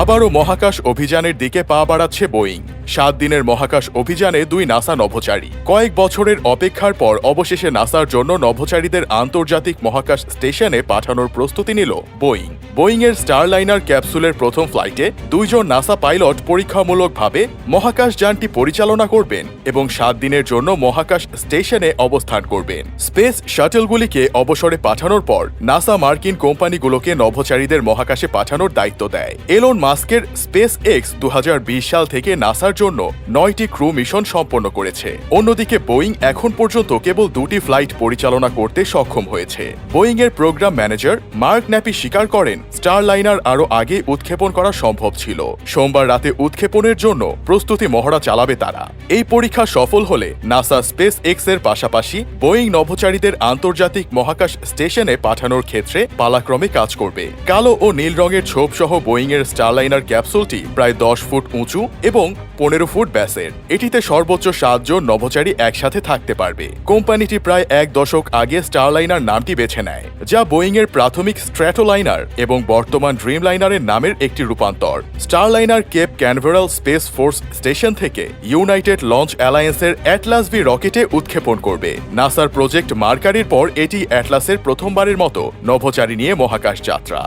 আবারও মহাকাশ অভিযানের দিকে পা বাড়াচ্ছে বোয়িং। সাত দিনের মহাকাশ অভিযানে দুই নাসা নভোচারী। কয়েক বছরের অপেক্ষার পর অবশেষে নাসার জন্য নভোচারীদের আন্তর্জাতিক মহাকাশ স্টেশনে পাঠানোর প্রস্তুতি নিল বোয়িং। বোয়িং এর স্টারলাইনার ক্যাপসুলের প্রথম ফ্লাইটে দুইজন নাসা পাইলট পরীক্ষামূলকভাবে মহাকাশ যানটি পরিচালনা করবেন এবং সাত দিনের জন্য মহাকাশ স্টেশনে অবস্থান করবেন। স্পেস শাটলগুলিকে অবসরে পাঠানোর পর, নাসা মার্কিন কোম্পানিগুলোকে নভোচারীদের মহাকাশে পাঠানোর দায়িত্ব দেয়। এলন মাস্কের স্পেস এক্স দু হাজার বিশ সাল থেকে নাসার জন্য নয়টি ক্রু মিশন সম্পন্ন করেছে। অন্যদিকে বোয়িং এখন পর্যন্ত কেবল দুটি ফ্লাইট পরিচালনা করতে সক্ষম হয়েছে। বোয়িং এর প্রোগ্রাম ম্যানেজার মার্ক ন্যাপি স্বীকার করেন, স্টারলাইনার আরও আগে উৎক্ষেপণ করা সম্ভব ছিল। সোমবার রাতে উৎক্ষেপণের জন্য প্রস্তুতি মহড়া চালাবে তারা। এই পরীক্ষা সফল হলে নাসা স্পেস এক্সের পাশাপাশি বোয়িং নভোচারীদের আন্তর্জাতিক মহাকাশ স্টেশনে পাঠানোর ক্ষেত্রে পালাক্রমে কাজ করবে। কালো ও নীল রঙের ছোপ সহ বোয়িং এর স্টারলাইনার ক্যাপসুলটি প্রায় দশ ফুট উঁচু এবং পনেরো ফুট ব্যাসের। এটিতে সর্বোচ্চ সাতজন নভোচারী একসাথে থাকতে পারবে। কোম্পানিটি প্রায় এক দশক আগে স্টারলাইনার নামটি বেছে নেয়, যা বোয়িং এর প্রাথমিক স্ট্র্যাটোলাইনার এবং বর্তমান ড্রিমলাইনারের নামের একটি রূপান্তর। Starliner Cape Canaveral space force station থেকে ইউনাইটেড লঞ্চ অ্যালায়েন্সের অ্যাটলাস বি রকেটে উৎক্ষেপণ করবে। নাসার প্রজেক্ট মার্কারির পর এটি অ্যাটলাসের প্রথমবারের মতো নভোচারী নিয়ে মহাকাশ যাত্রা।